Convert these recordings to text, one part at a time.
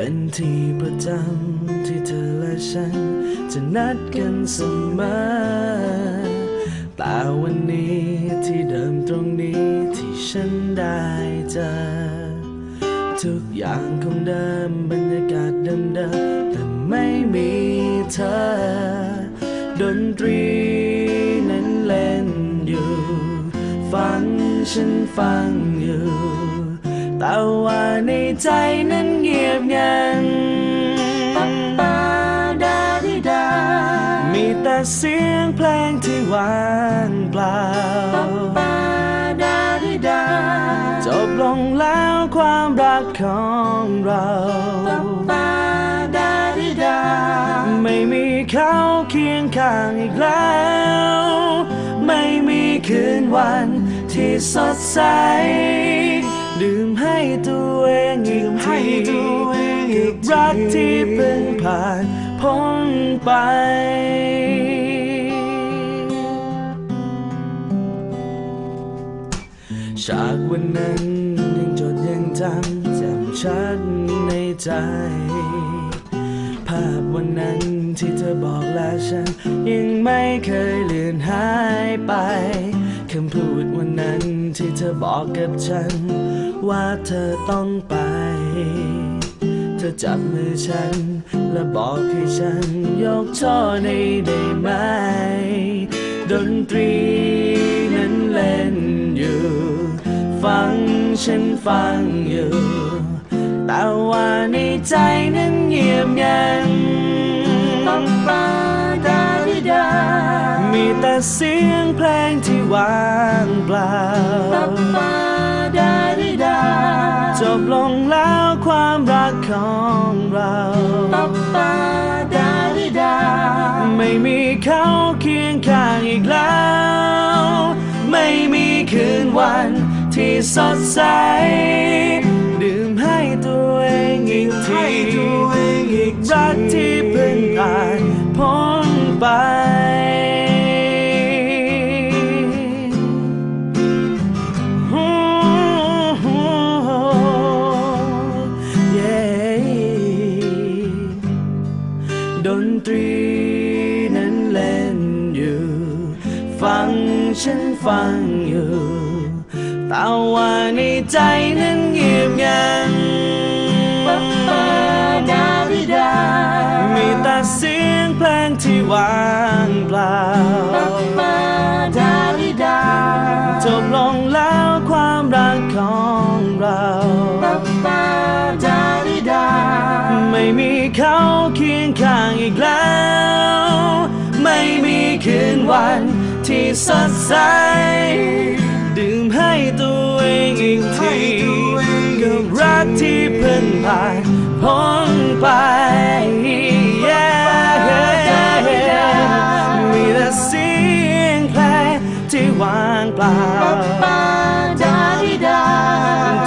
เป็นที่ประจำที่เธอและฉัน จะนัดกันเสมอ แต่วันนี้ที่เดิมตรงนี้ที่ฉันได้เจอ ทุกอย่างคงเดิมบรรยากาศเดิมๆแต่ไม่มีเธอ ดนตรีนั้นเล่นอยู่ ฟังฉันฟังอยู่ แต่ว่าในใจนั้นเงียบงันปาดาดิดา มีแต่เสียงเพลงที่ว่างเปล่าปาดาดิดา จบลงแล้วความรักของเราปาดาดิดา ไม่มีเขาเคียงข้างอีกแล้ว ไม่มีคืนวันที่สดใส ดื่มให้ตัวเองอีกทีกับรักที่เพิ่งผ่านพ้นไป ฉากวันนั้นยังจดยังจำแจ่มชัดในใจ ภาพวันนั้นที่เธอบอกลาฉัน ยังไม่เคยเลือนหายไปคำพูดวันนั้นที่เธอบอกกับฉัน ว่าเธอต้องไป เธอจับมือฉัน และบอกให้ฉันยกโทษให้ได้ไหม ดนตรีนั้นเล่นอยู่ ฟังฉันฟังอยู่ แต่ว่าในใจนั้นเงียบงันปาดาดิดา มีแต่เสียงเพลงที่ว่างเปล่า เขาเคียงข้างอีกแล้ว ไม่มีคืนวันที่สดใส ดื่มให้ตัวเองอีกทีรักที่เพิ่งผ่านพ้นไป ฉันฟังอยู่แต่ว่าในใจนั้นเงียบงันปาดาดิดา มีแต่เสียงเพลงที่ว่างเปล่าปาดาดิดา จบลงแล้วความรักของเราปาดาดิดา ไม่มีเขาเคียงข้างอีกแล้ว สดใส ดื่มให้ตัวเองอีกทีกับรักที่เพิ่งผ่านพ้นไป มีแต่เสียงเพลงที่ว่างเปล่าปาดาดิดา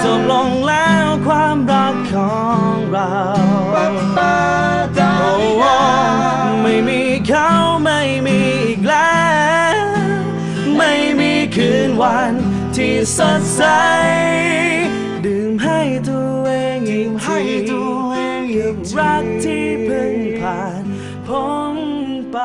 จบลงแล้วความรักของเรา คืนวันที่สดใส ดื่มให้ตัวเองอีกทีกับรักที่เพิ่งผ่านพ้นไป